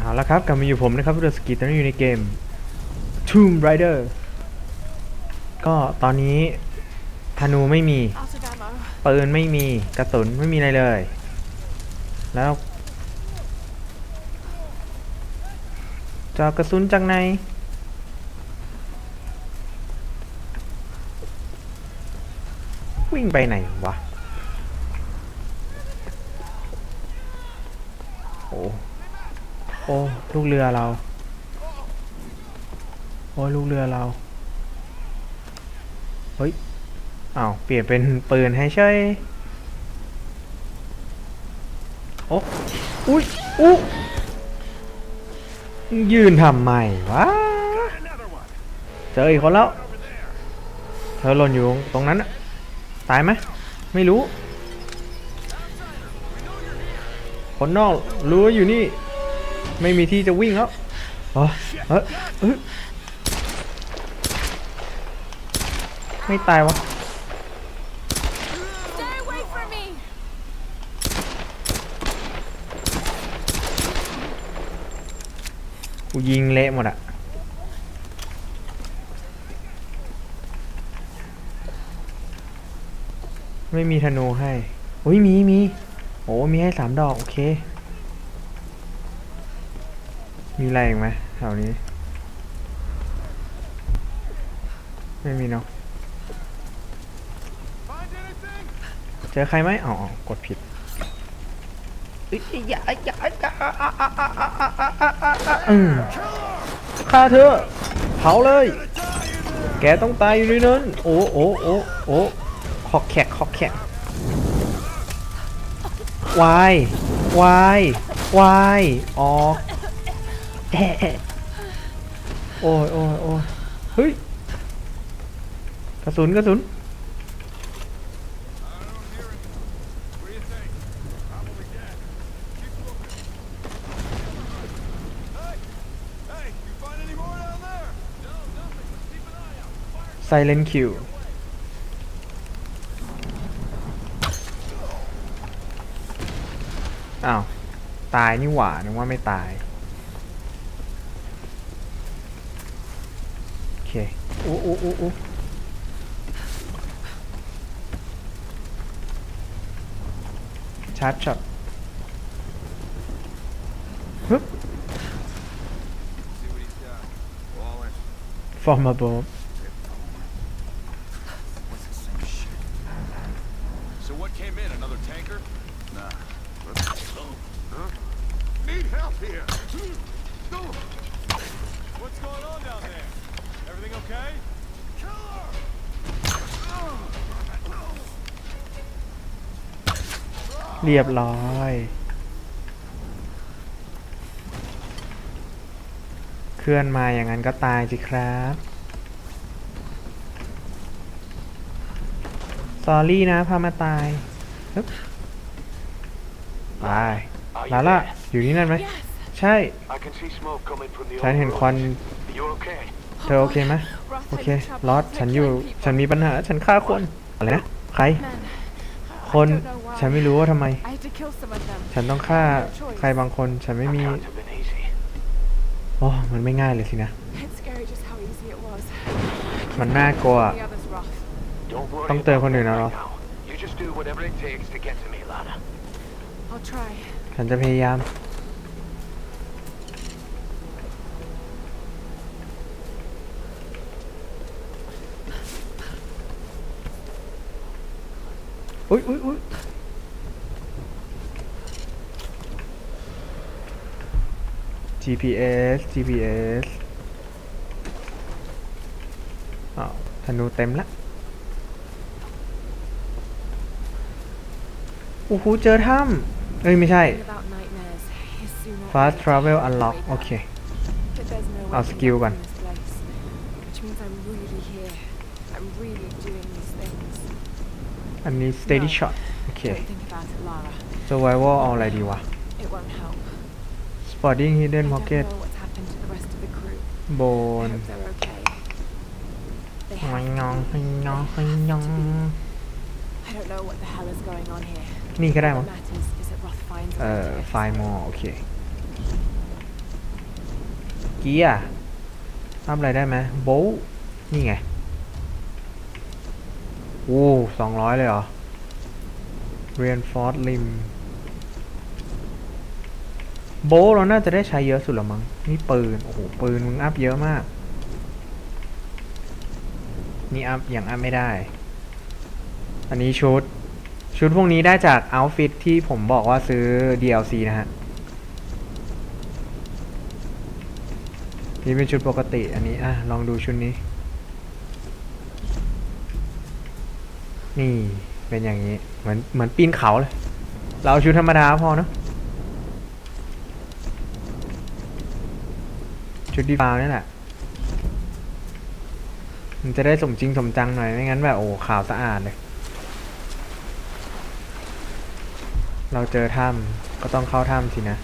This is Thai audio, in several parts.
เอาละครับกลับมาอยู่ผมนะครับเรือสกีตอนนี้อยู่ในเกม Tomb Raider ก็ตอนนี้ธนูไม่มีปืนไม่มีกระสุนไม่มีอะไรเลย แล้วจะเอกระสุนจากไหนวิ่งไปไหนวะ โอ้ โอ้ลูกเรือเรา โอ้ลูกเรือเรา เฮ้ยอ้าวเปลี่ยนเป็นปืนให้ใช่โอ้อุ้ยอู้ยืนทำไมวะ เจออีกคนแล้ว เธอหล่นอยู่ตรงนั้นน่ะตายไหมไม่รู้ คนนอกรู้วอยู่นี่ ไม่มีที่จะวิ่งแล้วอ๋อเอยเอยไม่ตายวะ Stay away from me! กูยิงเละหมดอะไม่มีธนูให้อุ้ยมีมีโอ้มีให้สามดอก โอเค มีอะไรอีกไหมแถวนี้ ไม่มีเนาะเจอใครไหมอ๋อกดผิดอ้ยอย่าอย่าอย่าอืมฆ่าเธอเผาเลย แกต้องตายอยู่ในนั้นโอ้โอ้โอ้โอ้คอกแขกคอกแขกวายวายวายออก แอะโอ้ยโอ้ยโอ้ยเฮ้ย กระสุนกระสุน Silent Kill อ้าว ตายนี่หว่านึกว่าไม่ตาย โอเคอู้อู้อู้อู้ชาร์ เรียบร้อย เคลื่อนมาอย่างนั้นก็ตายสิครับสอรี่นะพามาตายฮึบไปลาล่ะ อยู่นี่นั่นไหม Yes! ใช่ I can see smoke coming from the ฉันเห็นควัน Are you okay? เธอโอเคไหม Roth โอเค had trouble ลอสฉันอยู่ killing people. ฉันมีปัญหา ฉันฆ่าคน อะไรนะ ใคร Man, คน I don't know why. ฉันไม่รู้ว่าทำไม I had to kill some of them. ฉันต้องฆ่าใครบางคนฉันไม่มี Can't have been easy. โอ้มันไม่ง่ายเลยสินะ It's scary just how easy it was. มันน่ากลัว The others, Roth. Don't worry ต้องเตือน about คนอื่น them นะ right เรา now. You just do whatever it takes to get to me, Lana. I'll try. ฉันจะพยายาม อุ้ยอุ้ยอุ้ยๆ GPS GPS อ้าวธนูเต็มละ โอ้โห เจอถ้ำเอ้ย ไม่ใช่ Fast Travel Unlock โอเค เอาสกิลก่อน อันนี้ steady shot โอเค Don't think about it, Lara. survival เอาอะไรดีวะ It won't help. spotting I hidden don't pocket know what's happened to the rest of the crew. บ I น hope they're okay. They ฮอย have ยองฮอยยองฮอยยอง I don't know what the hell is going on here. นี่ก็ได้ What มั้ง matters is that Roth finds เอ่อ us. ไฟล์มอโอเค เกียร์อัพอะไรได้ไหมโบลนี่ไง โอ้สองร้อยเลยเหรอเรียนฟอร์ดลิมโบลเราน่าจะได้ใช้เยอะสุดละมั้งนี่ปืน โอ้โห ปืนมึงอัพเยอะมาก นี่อัพอย่างอัพไม่ได้ อันนี้ชุด ชุดพวกนี้ได้จากเอาฟิตที่ผมบอกว่าซื้อ DLC นะฮะ นี่เป็นชุดปกติ อันนี้อะ ลองดูชุดนี้ นี่เป็นอย่างนี้ เหมือนเหมือนปีนเขาเลย เราเอาชุดธรรมดาพอเนอะชุดดีฟาวนี่แหละ มันจะได้สมจริงสมจังหน่อย ไม่งั้นแบบโอ้ขาวสะอาดเลย เราเจอถ้ำก็ต้องเข้าถ้ำสินะ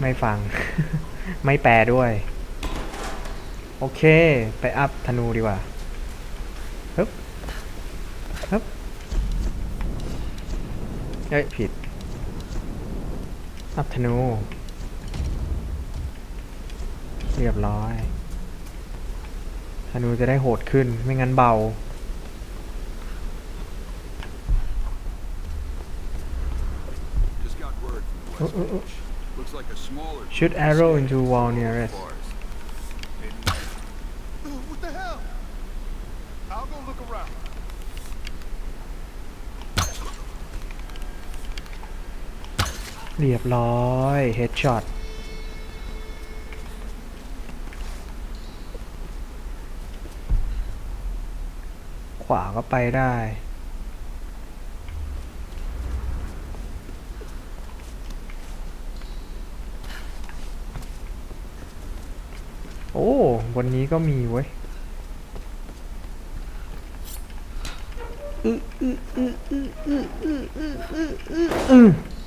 ไม่ฟัง ไม่แปลด้วย โอเค ไปอัพธนูดีกว่าฮึบฮึบเอ้ย ผิด อัพธนู เรียบร้อยธนูจะได้โหดขึ้น ไม่งั้นเบา Just got word from the West Uh, uh, uh. Branch. Looks like a smaller. Shoot group arrow is into heading wall for nearest. เรียบร้อยเฮดช็อตขวาก็ไปได้โอ้บนนี้ก็มีเว้ยอือเ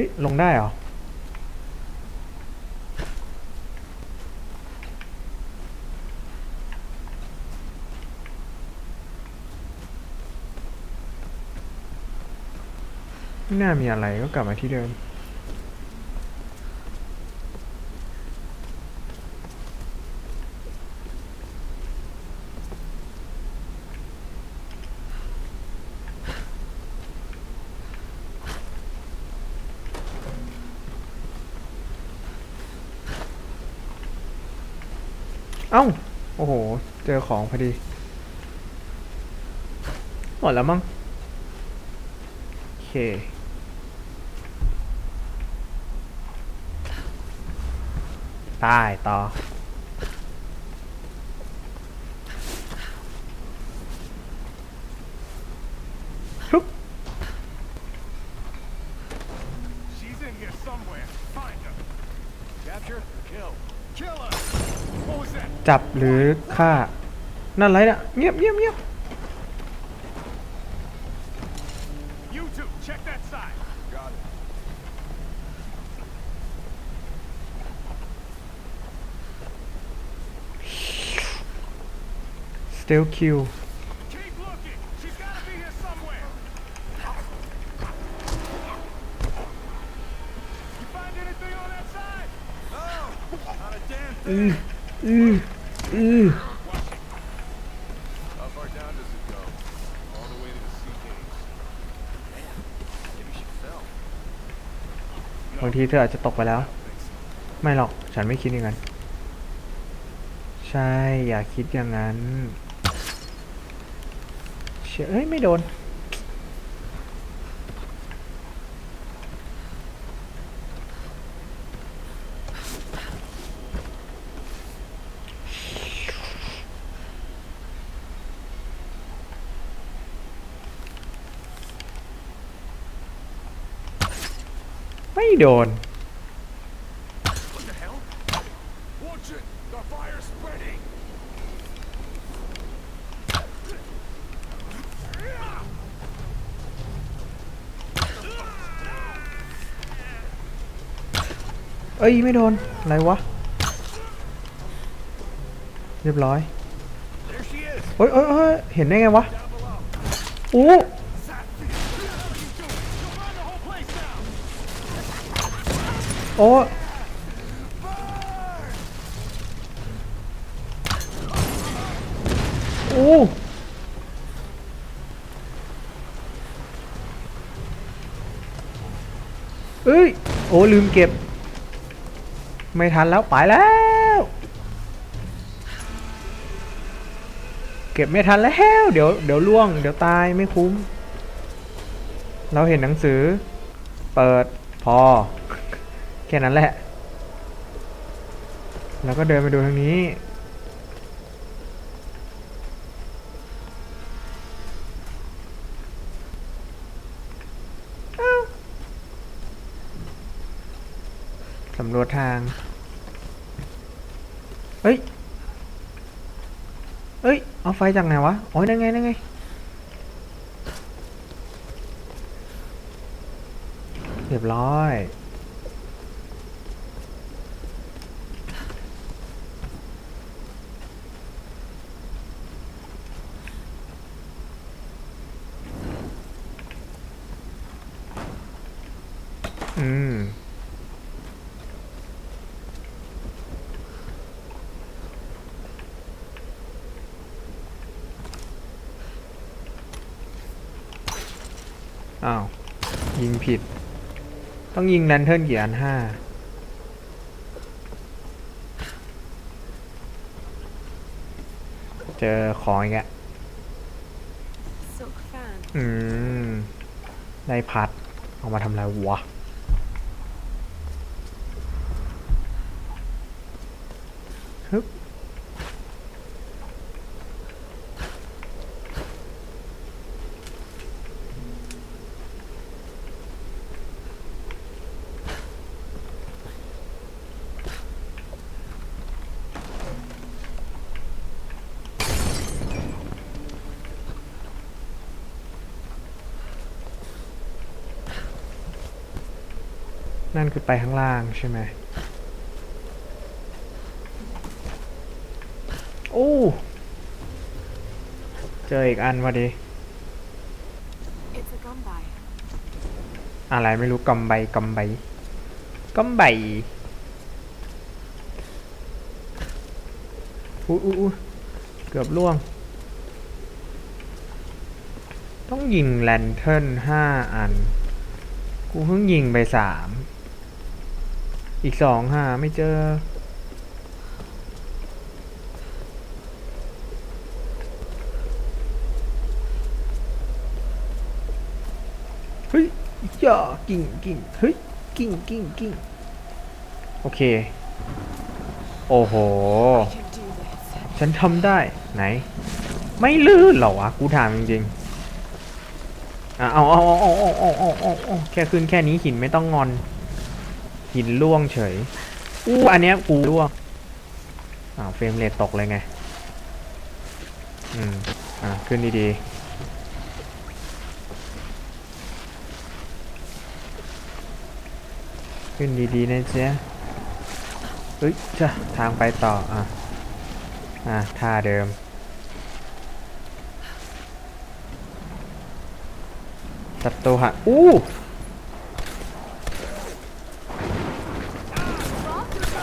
ฮ้ย ลงได้เหรอ ไม่น่ามีอะไรก็กลับมาที่เดิม เอ้า โอ้โห เจอของพอดี หมดแล้วมั้ง โอเค ตายต่อ จับหรือฆ่า นั่นอะไรนะเงียบเงียบเงียบ You two, check that side. Got it. still kill Keep looking. She's gotta be here somewhere. You find anything on that side? No, not a damn อือ thing. อืออือ How far down does it go? All the way to the sea caves. Man, maybe she fell. บาง ทีเธออาจจะตกไปแล้ว ไม่หรอกฉันไม่คิดอย่างนั้น ใช่อย่าคิดอย่างนั้นเชื่อเอ้ยไม่โดน โดน เอ้ย ไม่โดน อะไรวะ เรียบร้อยเฮ้ยเฮ้ยเห็นได้ไงวะ อู้ โอ้โอ้เอ้ย โอ้ลืมเก็บ ไม่ทันแล้ว ไปแล้ว เก็บไม่ทันแล้ว เดี๋ยวเดี๋ยวล่วง เดี๋ยวตายไม่คุ้ม เราเห็นหนังสือ เปิดพอ แค่นั้นแหละ แล้วก็เดินไปดูทางนี้ สำรวจทาง เฮ้ยเอ้ย เอาไฟจากไหนวะ โอ้ยนั่นไงนั่นไงเรียบร้อย อืม อ้าว ยิง ผิด ต้องยิงแลนเทิร์นกี่อันห้าเจอของอีกอะ Silk fan. อืม ได้พัด เอามาทำอะไรวะ ฮึบ นั่นคือไปข้างล่างใช่ไหมโอ้ เจออีกอันพอดี It's a gun by. อะไรไม่รู้กำใบกำใบกำใบอุ้ยอุ้ยอุ้ยเกือบล่วง ต้องยิงแลนเทิร์นห้าอัน กูเพิ่งยิงไปสาม อีกสองหาไม่เจอ เฮ้ยย่อกิ่งกิ่งเฮ้ย กิ่งกิ่งกิ่งโอเค โอ้โห ฉันทำได้ไหน ไม่ลื่นหรอวะ กูถามจริงๆเอาเอาเอาเอาเอาเอาเอาแค่ขึ้นแค่นี้หินไม่ต้องงอน หินล่วงเฉยอู้อันเนี้ยกูล่วงอ้าวเฟรมเรทตกเลยไง อืม อะขึ้นดีๆขึ้นดีๆนะเจ๊ะเฮ้ยจ้ะทางไปต่อ อะ อะท่าเดิมศัตรูหะอู้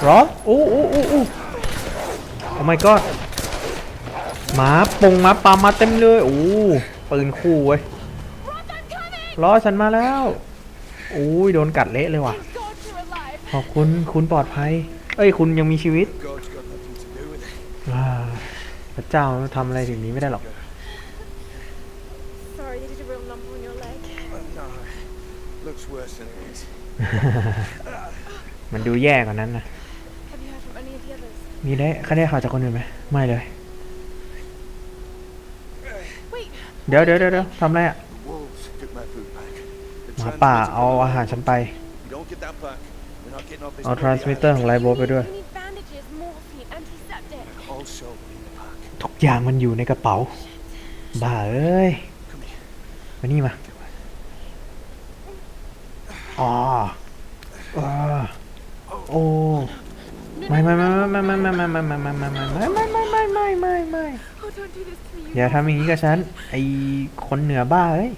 รออู้อู้อู้อู้โอ้ my god หมาปงหมาปามาเต็มเลยโอ้ปืนคู่เว้ยรอฉันมาแล้วอุ้ยโดนกัดเละเลยว่ะ God, you're alive. ขอบคุณคุณปลอดภัย เอ้ยคุณยังมีชีวิต God's got nothing to do with it. อ่าพระเจ้าทำอะไรถึงนี้ไม่ได้หรอก Sorry, they did a real number on your leg. But no, looks worse than it is. มันดูแย่กว่านั้นนะ มีได้เขาได้ข่าวจากคนอื่นไหมไม่เลย Wait, เดี๋ยวเดี๋ยวเดี๋ยวเดี๋ยวทำอะไรอะ The wolves took my food back. The หมาป่า transmitter เอาอาหารฉันไป You don't get that back. We're not getting off this เอา bloody ทรานสมิเตอร์ของไลโบไปด้วย we need bandages, morphine, antiseptic. island. Also in the pack. ทุกอย่างมันอยู่ในกระเป๋า บ้าเอ้ย Come here. มานี่มาอ๋ออ่าโอ้ ไม่ไม่ไม่ไม่ไม่ไม่ไม่ไม่ไม่ไม่ไม่ไม่ไม่ไม่ไม่ไม่ไม่ไม่ไม่ Oh, don't do this to me. You อย่าทำอย่างนี้กับฉันไอคนเหนือบ้าเอ้ย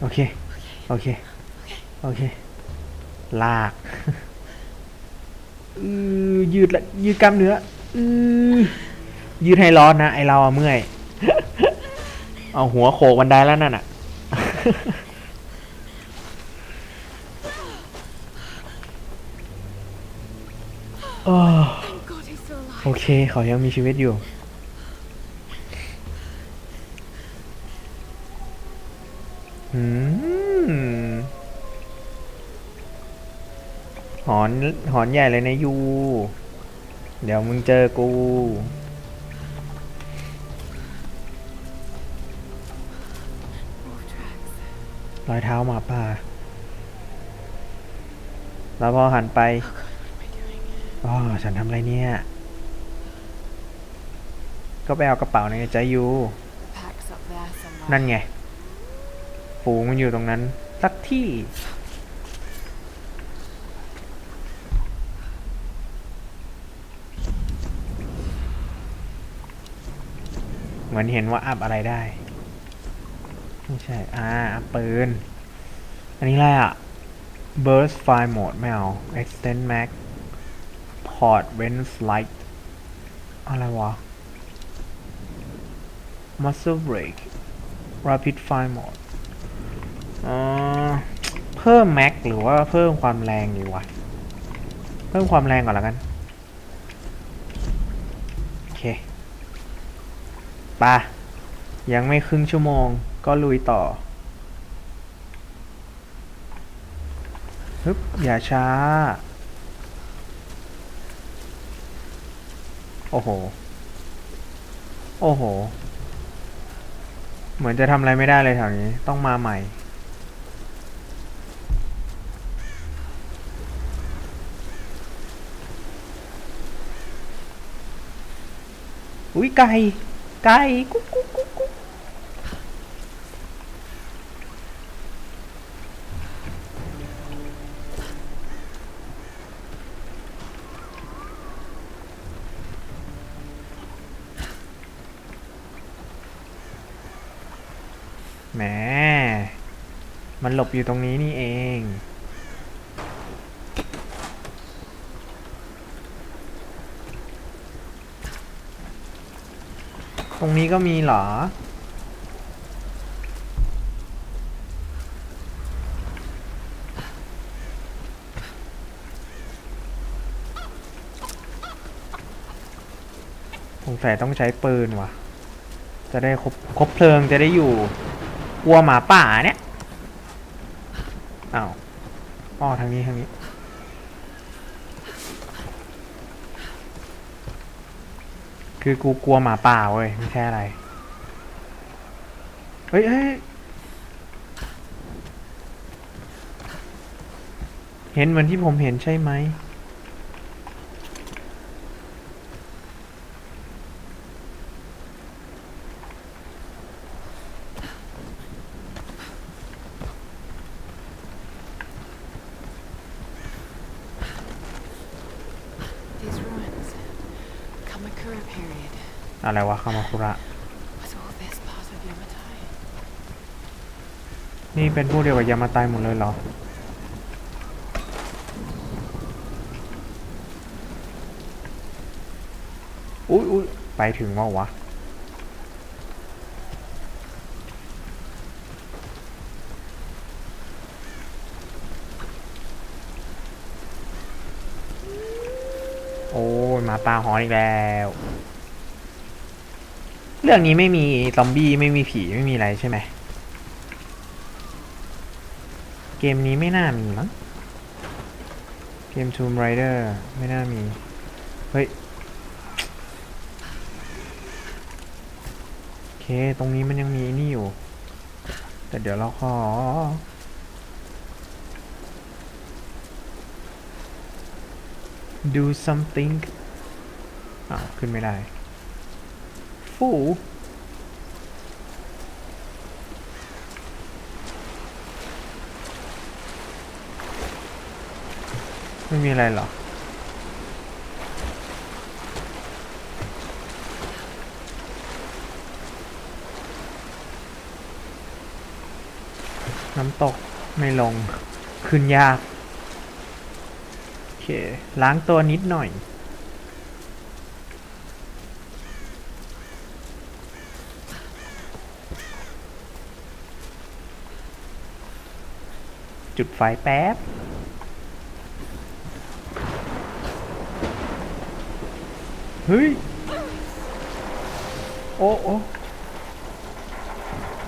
โอเคโอเคโอเคลากอือยืดละยืดกล้ามเนื้ออือยืดให้ร้อนนะไอเราอะเมื่อยเอาหัวโขกบันไดแล้วนั่นอะ โอเค เขายังมีชีวิตอยู่ อืม หอน หอนใหญ่เลยนะยู เดี๋ยวมึงเจอกู รอยเท้าหมาป่า แล้วพอหันไป อ๋อฉันทำอะไรเนี่ย ก็ไปเอากระเป๋าในใจยู The pack's up there somewhere. นั่นไง ฝูงมันอยู่ตรงนั้น สักที่ เหมือนเห็นว่าอัพอะไรได้ ไม่ใช่ อ่าอัพปืน อันนี้อะไรอะ burst fire mode ไม่เอา extend max port range light อะไรวะ muscle brake rapid fire mode อ๋อเพิ่มแม็กหรือว่าเพิ่มความแรงดีวะ เพิ่มความแรงก่อนแล้วกัน โอเคปะยังไม่ครึ่งชั่วโมงก็ลุยต่อฮึบอย่าช้า โอ้โห โอ้โห เหมือนจะทำอะไรไม่ได้เลยแถวนี้ ต้องมาใหม่ อุ้ยไก่ ไก่กุ๊กกุ๊ก มันหลบอยู่ตรงนี้นี่เอง ตรงนี้ก็มีเหรอ สงสัยต้องใช้ปืนว่ะ จะได้ครบครบเพลิงจะได้อยู่กลัวหมาป่าเนี่ย อ้าวอ้อทางนี้ทางนี้ คือกูกลัวหมาป่าเว้ยไม่ใช่อะไร เฮ้ยเฮ้ยเห็นเหมือนที่ผมเห็นใช่ไหม อะไรวะคามาคุระ นี่เป็นพวกเดียวกับยามาตายหมดเลยเหรอ อุ้ยอุ้ยไปถึงว่าวะโอ้ยหมาป่าหอนอีกแล้ว เรื่องนี้ไม่มีซอมบี้ไม่มีผีไม่มีอะไรใช่ไหมเกมนี้ไม่น่ามีมั้งเกม Tomb Raider ไม่น่ามี เฮ้ย โอเค ตรงนี้มันยังมีนี่อยู่ แต่เดี๋ยวเราขอ do something อ้าวขึ้นไม่ได้ โอ้ไม่มีอะไรหรอน้ำตกไม่ลง ขึ้นยาก โอเค ล้างตัวนิดหน่อย จุดไฟแป๊บ เฮ้ย โอ้โอ้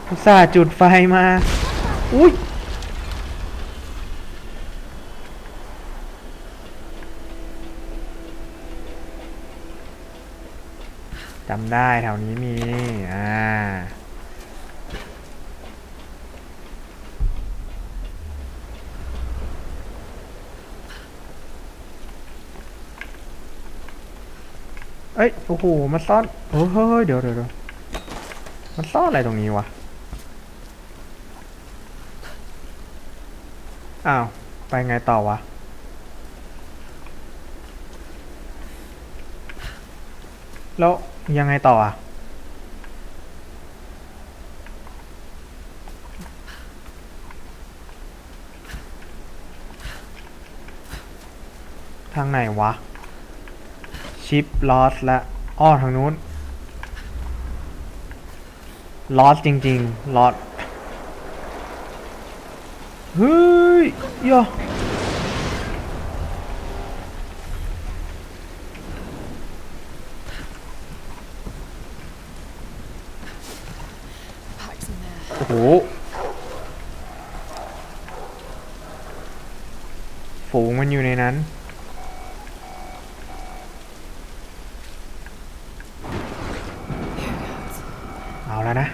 อุตส่าห์จุดไฟมา อุ้ยจำได้แถวนี้มี อ่า เอ้ยโอ้โหมาซ่อนโอ้เฮ้ยเดี๋ยวเดี๋ยวเดี๋ยวมันซ่อนอะไรตรงนี้วะอ้าวไปไงต่อวะแล้วยังไงต่ออะทางไหนวะ ชิปลอสและอ้อทางนู้นลอสจริงๆลอสเฮ้ยย่อโอ้โหฝูงมันอยู่ในนั้น เอาแล้วนะ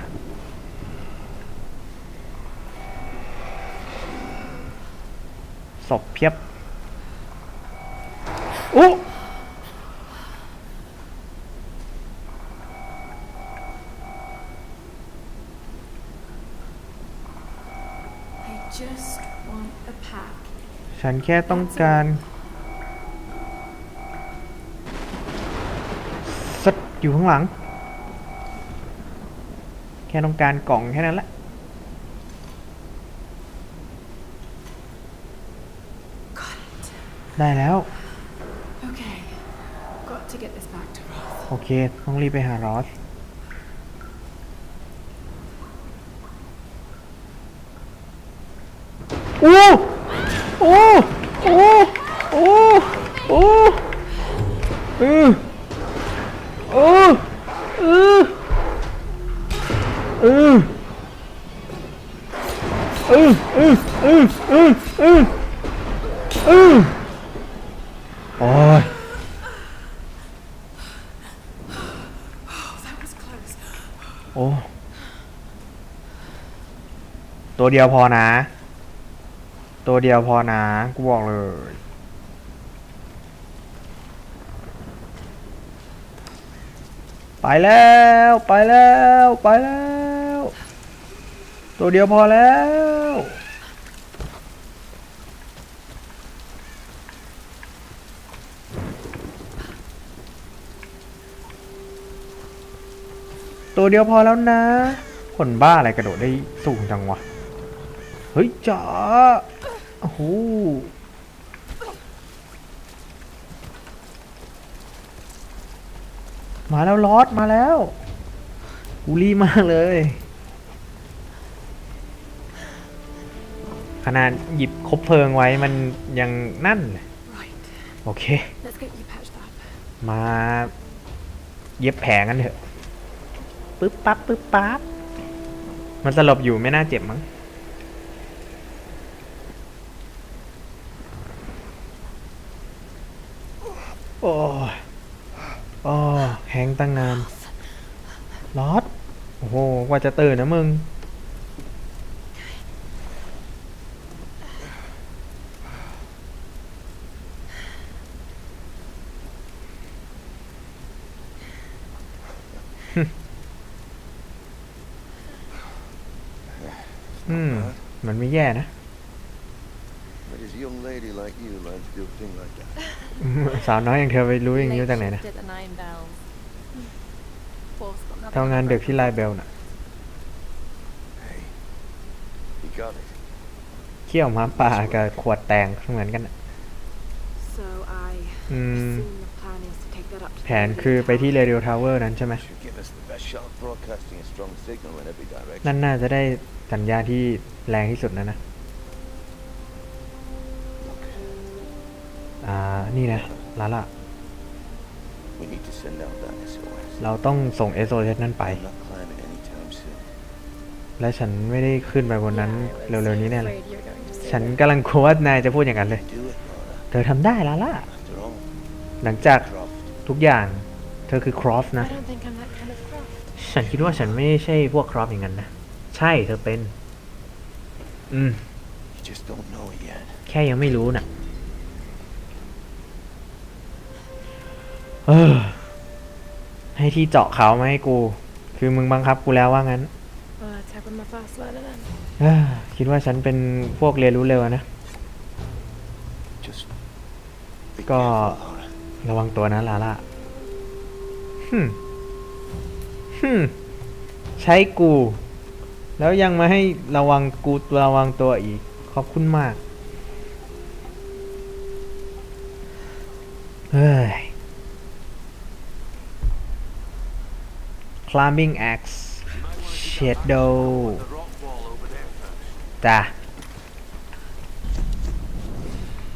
ศ พเพียบโอ้ I just want a pack. ฉันแค่ต้องการสัดอยู่ข้างหลัง แค่ต้องการกล่องแค่นั้นแหละ Got it. ได้แล้ว Okay. Got to get this back to Roth. โอเค ต้องรีบไปหารอสโอ้โอ้โอ้โอ้โอ้เออโอ้เออเออเออเออเออเออเออเออโอ้ย Oh, that was close. โอ้ ตัวเดียวพอนะ ตัวเดียวพอนะ กูบอกเลย ไปแล้วไปแล้วไปแล้ว ตัวเดียวพอแล้วตัวเดียวพอแล้วนะ คนบ้าอะไรกระโดดได้สูงจังวะ เฮ้ยจ๋าโอ้โหมาแล้วลอสมาแล้วกูรีบมากเลย ขนาดหยิบคบเพลิงไว้มันยังนั่น โอเค มาเย็บแผลกันเถอะปึ๊บปั๊บปึ๊บปั๊บมันสลบอยู่ไม่น่าเจ็บมั้ง โอ้ยโอ้ยแหงตั้งนานลอดโอ้โห กว่าจะตื่นนะมึง อืม มันไม่แย่นะ Where does a young lady like you learn to do a thing like that? สาวน้อยอย่างเธอไปรู้อย่างนี้มาจากไหนนะ Late shift at the Nine Bells. Boss got nothing ทำงาน on ดึกที่ไลน์เบลน่ะ Hey, you got it. เขี้ยวหมาป่ากับขวดแตงเหมือนกันอะ So I อืม assume the plan is to take that up to แผนคือไปที่ Radio Tower นั้นใช่ไหม Should give us the best shot of broadcasting a strong signal in every direction. นั่นน่าจะได้สัญญาณที่แรงที่สุดนะนะ อ่า นี่นะลาล่ะ we need to send out that SOS. เราต้องส่ง SOS นั่นไป I'm not climbing anytime soon. และฉันไม่ได้ขึ้นไปบนนั้น Yeah, I was เร็วๆนี้แน่เลย afraid you were going to say ฉัน that. กำลังกลัวว่านายจะพูดอย่างนั้นเลย Do it, Laura. เธอทำได้ลาล่ะ After all, หลังจาก Croft. ทุกอย่าง เธอคือครอฟนะ I don't think I'm that kind of craft. ฉันคิดว่าฉันไม่ใช่พวกครอฟอย่างนั้นนะ ใช่เธอเป็น อืม You just don't know it yet. แค่ยังไม่รู้น่ะ เออ ให้ที่เจาะเขามาให้กู คือมึงบังคับกูแล้วว่างั้น Well, let's hope I'm a fast learner then. เอ้อคิดว่าฉันเป็นพวกเรียนรู้เร็วอะนะ Just be Go. careful, Laura. ระวังตัวนะลาล่าฮึมฮึมใช้กู แล้วยังมาให้ระวังกูระวังตัวอีก ขอบคุณมาก เฮ้ย climbing axe shadow The rock wall over there first. จ้ะ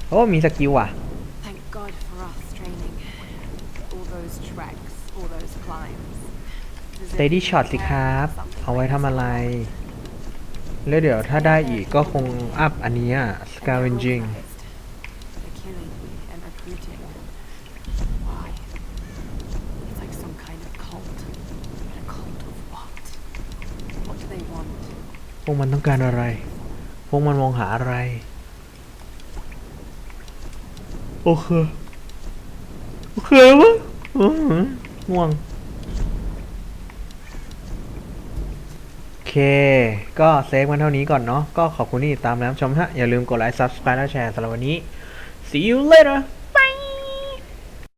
โอ้มีสกิลอะ Thank God for us training. All those treks, all those climbs. As if steady we shot สิ cared ครับ something เอาไว้ like ทำ this. อะไร แล้วเดี๋ยวถ้าได้อีกก็คงอัพอันเนี้ย And they're scavenging วกมันต้องการอะไร พวกมันมองหาอะไร โอเค โอเควะง่วง โอเค ก็เซฟกันเท่านี้ก่อนเนาะ ก็ขอบคุณที่ติดตามแล้วชมฮะ อย่าลืมกดไลค์ subscribe และแชร์สำหรับวันนี้ see you later